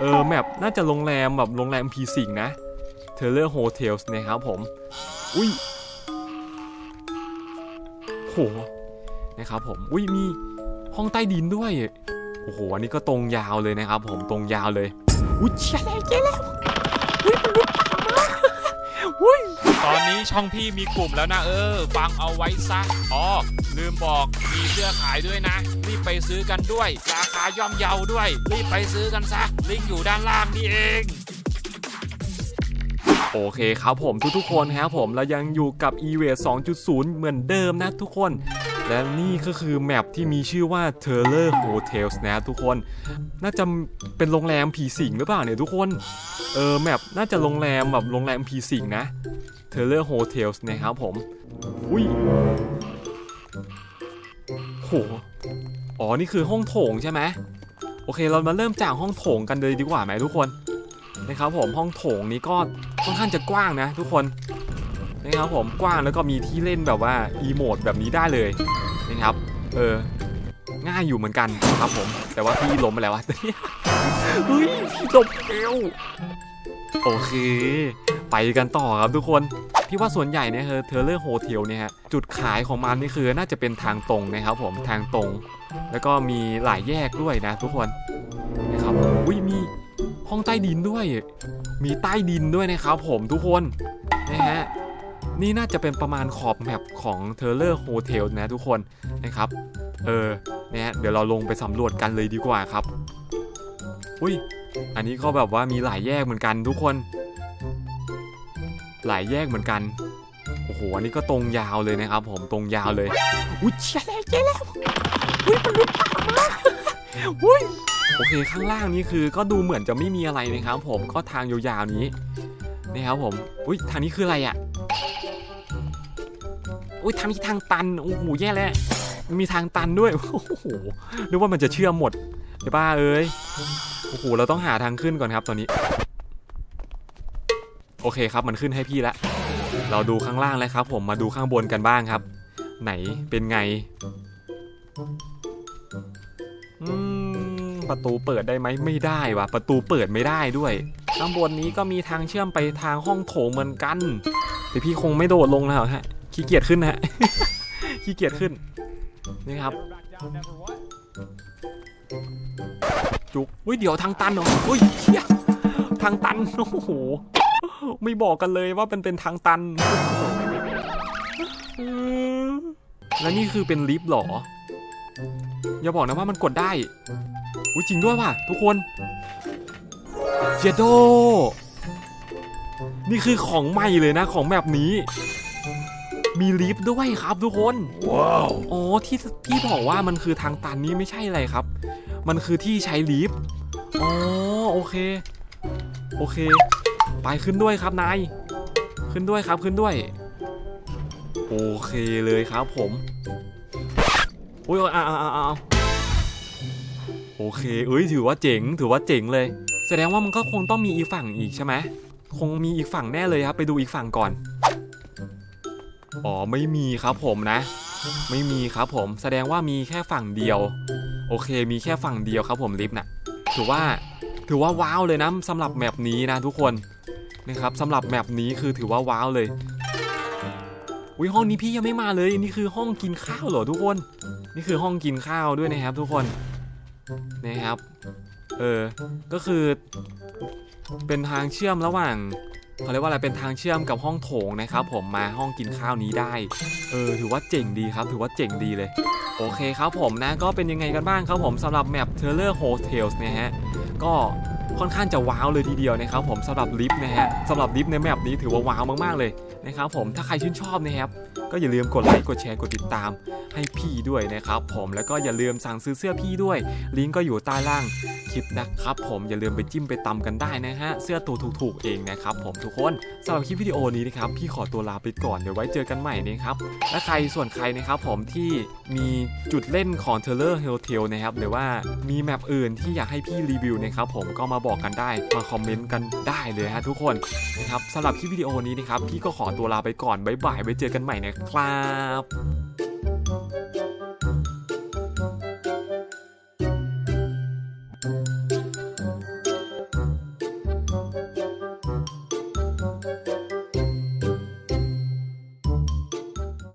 เออแมปน่าจะโรงแรมแบบโรงแรมพีสิงนะเทเลอร์โฮเทลส์นะครับผม อุ้ยโหนะครับผม อุ้ยมีห้องใต้ดินด้วย โอ้โห อันนี้ก็ตรงยาวเลยนะครับผม ตรงยาวเลย อุ้ยเชี่ยแล้วเจ๊แล้วอุ้ยมันลุกตามมาอุ้ย ตอนนี้ช่องพี่มีกลุ่มแล้วนะเออ ฟังเอาไว้ซะอ๋อลืมบอกมีเสื้อขายด้วยนะ รีบไปซื้อกันด้วย ราคาย่อมเยาด้วย รีบไปซื้อกันซะ ลิงก์อยู่ด้านล่างนี่เองโอเคครับผมทุกๆคนครับผมเรายังอยู่กับ e v a 2.0 เหมือนเดิมนะทุกคน และนี่ก็คือแมปที่มีชื่อว่า t e r r o r Hotels นะทุกคน น่าจะเป็นโรงแรมผีสิงหรือเปล่าเนี่ยทุกคน เออแมปน่าจะโรงแรมแบบโรงแรมผีสิงนะ t e r r o r Hotels นะครับผม อุ้ยโหอ๋อ นี่คือห้องโถงใช่ไหมโอเค เรามาเริ่มจากห้องโถงกันเลยดีกว่าไหมทุกคน นะครับผม ห้องโถงนี้ก็ค่อนข้างจะกว้างนะทุกคน นะครับผม กว้างแล้วก็มีที่เล่นแบบว่าอีโมดแบบนี้ได้เลยนะครับ เออ ง่ายอยู่เหมือนกันครับผม แต่ว่าพี่ล้มไปแล้ววะเฮ้ยพี่ล้มแล้วโอเค ไปกันต่อครับทุกคนพี่ว่าส่วนใหญ่เนี่ยเทอร์เลอร์โฮเทลเนี่ยฮะจุดขายของมันนี่คือน่าจะเป็นทางตรงนะครับผมทางตรง แล้วก็มีหลายแยกด้วยนะทุกคนนะครับอุ้ยมีห้องใต้ดินด้วย มีใต้ดินด้วยนะครับผมทุกคนนะฮะนี่น่าจะเป็นประมาณขอบแมปของเทเลอร์โฮเทลนะทุกคนนะครับเออเนะฮะเดี๋ยวเราลงไปสำรวจกันเลยดีกว่าครับอุ้ยอันนี้ก็แบบว่ามีหลายแยกเหมือนกันทุกคน หลายแยกเหมือนกัน โอ้โห อันนี้ก็ตรงยาวเลยนะครับ ผมตรงยาวเลย อุ้ยเชี่แล้วเจ๊แล้วอุ้ยมันลุกตามมาอุ้ยโอเคข้างล่างนี้คือก็ดูเหมือนจะไม่มีอะไรนะครับ ผมก็ทางยาวๆนี้นะครับผมอุ้ยทางนี้คืออะไรอะอุ้ยทางนี้ทางตันโอ้โหแย่แล้วมีทางตันด้วยโอ้โหนึกว่ามันจะเชื่อมหมดไอ้บ้าเอ้ยโอ้โหเราต้องหาทางขึ้นก่อนครับตอนนี้ โอเคครับมันขึ้นให้พี่ละ เราดูข้างล่างแล้วครับ ผมมาดูข้างบนกันบ้างครับ ไหนเป็นไงประตูเปิดได้ไหมไม่ได้วะประตูเปิดไม่ได้ด้วย ข้างบนนี้ก็มีทางเชื่อมไปทางห้องโถงเหมือนกัน แต่พี่คงไม่โดดลงแล้วฮะขี้เกียจขึ้นฮะขี้เกียจขึ้นนี่ครับจุกอุ้ยเดี๋ยวทางตันเหรออุ้ยเชี่ยทางตันโอ้โห ไม่บอกกันเลยว่าเป็นเป็นทางตันเออแล้วนี่คือเป็นลิฟต์เหรอ อย่าบอกนะว่ามันกดได้ อุ้ยจริงด้วยว่ะทุกคนเจโด นี่คือของใหม่เลยนะของแบบนี้ มีลิฟต์ด้วยครับทุกคน ว้าว อ๋อที่ที่บอกว่ามันคือทางตันนี้ไม่ใช่อะไรครับ มันคือที่ใช้ลิฟต์ อ๋อโอเค โอเค ไปขึ้นด้วยครับนาย ขึ้นด้วยครับขึ้นด้วย โอเคเลยครับผมอุ้ยอ้าวอ้าวอ้าโอเคเอ้ยถือว่าเจ๋งถือว่าเจ๋งเลย แสดงว่ามันก็คงต้องมีอีกฝั่งอีกใช่ไหมคงมีอีกฝั่งแน่เลยครับ ไปดูอีกฝั่งก่อนอ๋อไม่มีครับผมนะ ไม่มีครับผม แสดงว่ามีแค่ฝั่งเดียว โอเค มีแค่ฝั่งเดียวครับผมลิฟต์น่ะถือว่าถือว่าว้าวเลยนะสำหรับแมปนี้นะทุกคน นะครับสำหรับแมปนี้คือถือว่าว้าวเลยอุ้ยห้องนี้พี่ยังไม่มาเลยนี่คือห้องกินข้าวเหรอทุกคน นี่คือห้องกินข้าวด้วยนะครับ ทุกคนนะครับเออก็คือ เป็นทางเชื่อมระหว่างเขาเรียกว่าอะไรเป็นทางเชื่อมกับห้องโถงนะครับ ผมมาห้องกินข้าวนี้ได้ เออ ถือว่าเจ๋งดีครับ ถือว่าเจ๋งดีเลย โอเคครับผมนะก็เป็นยังไงกันบ้างครับผมสำหรับแมป t e r r o r Hotels นะฮะก็ ค่อนข้างจะว้าวเลยทีเดียวนะครับผมสำหรับลิฟต์นะฮะสำหรับลิฟต์ในแมปนี้ถือว่าว้าวมากๆเลยนะครับผมถ้าใครชื่นชอบนะครับก็อย่าลืมกดไลค์กดแชร์กดติดตามให้พี่ด้วยนะครับผมแล้วก็อย่าลืมสั่งซื้อเสื้อพี่ด้วย ลิงก์ก็อยู่ใต้ล่างคลิปนะครับผมอย่าลืมไปจิ้มไปตำกันได้นะฮะเสื้อตัวถูกๆเองนะครับผมทุกคนสำหรับคลิปวิดีโอนี้นะครับพี่ขอตัวลาไปก่อนเดี๋ยวไว้เจอกันใหม่นะครับและใครส่วนใครนะครับผมที่มีจุดเล่นของ t e r r o r Hotel นะครับหรือว่ามีแมปอื่นที่อยากให้พี่รีวิวนะครับผมก็มาบอกกันได้ มาคอมเมนต์กันได้เลยฮะทุกคนนะครับสำหรับคลิปวิดีโอนี้นะครับพี่ก็ขอตัวลาไปก่อนบ๊ายบายไว้เจอกันใหม่นะครับ